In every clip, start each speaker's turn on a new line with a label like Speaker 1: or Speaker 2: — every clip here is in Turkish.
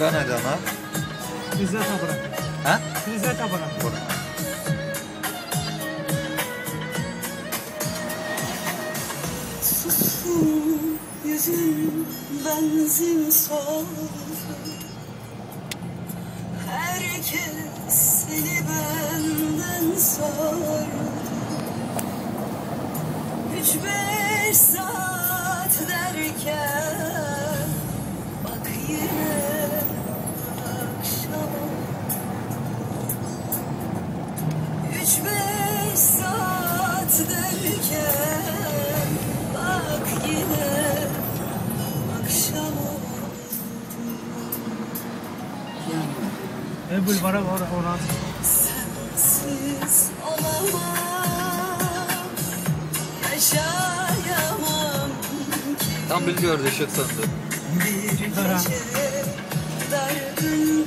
Speaker 1: Bura nədir ana?
Speaker 2: Prize tabura.
Speaker 1: Hə?
Speaker 2: Tabura.
Speaker 3: Sussun yüzün benzin soldu Herkes seni benden sordu Üç beş saat derken
Speaker 2: E bulvara var oran.
Speaker 3: Sensiz olamam Yaşayamam
Speaker 1: Tam bil gördü işıq söndü.
Speaker 3: Bir gece
Speaker 2: Dara.
Speaker 3: dargın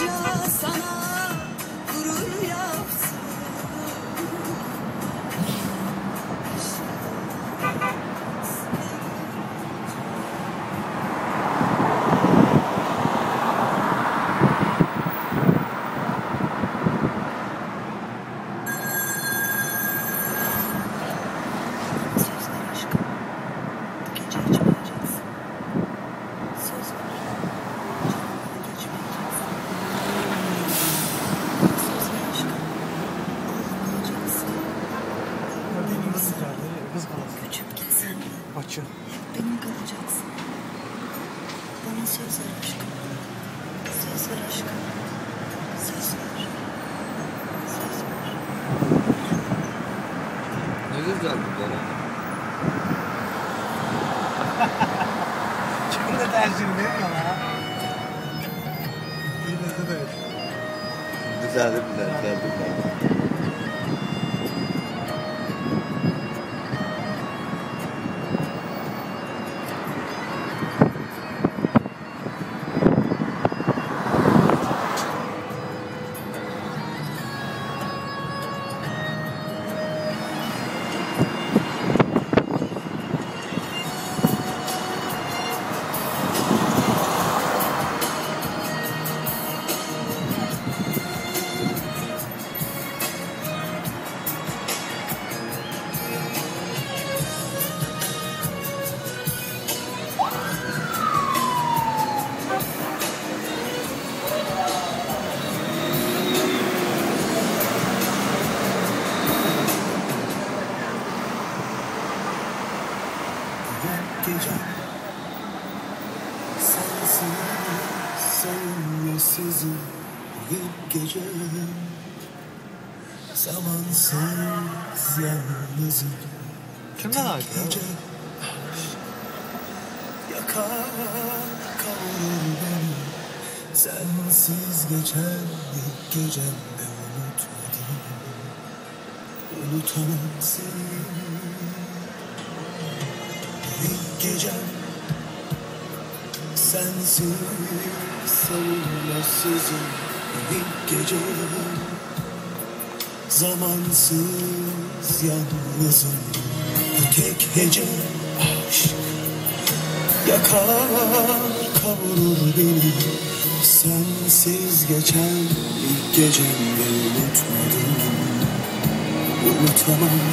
Speaker 3: kızınca sana
Speaker 2: benim
Speaker 3: kalacaksın. Bana söz ver aşkım. Söz ver aşkım. Söz ver. Söz ver.
Speaker 1: Ne güzel bunlar.
Speaker 2: Kimin de tercihini veriyor lan. Bilmedi de.
Speaker 1: Düzəldi, düzəldi, düzəldi.
Speaker 4: Gece Sensin, sensiz ilk gece. Zamansız yalnızım.
Speaker 2: Kimden ait ya?
Speaker 4: Yakar kavurur beni. Sensiz geçen ilk gecemde unutmadım. Unutamam seni İlk gecem Sensiz savunmasızım İlk gecem Zamansız yalnızım Bu tek hece aşk Yakar kavurur beni. Sensiz geçen ilk gecemde unutmadım. Unutamam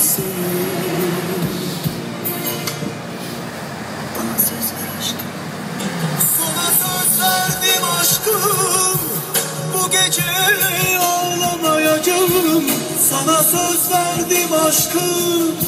Speaker 4: Sana söz verdim aşkım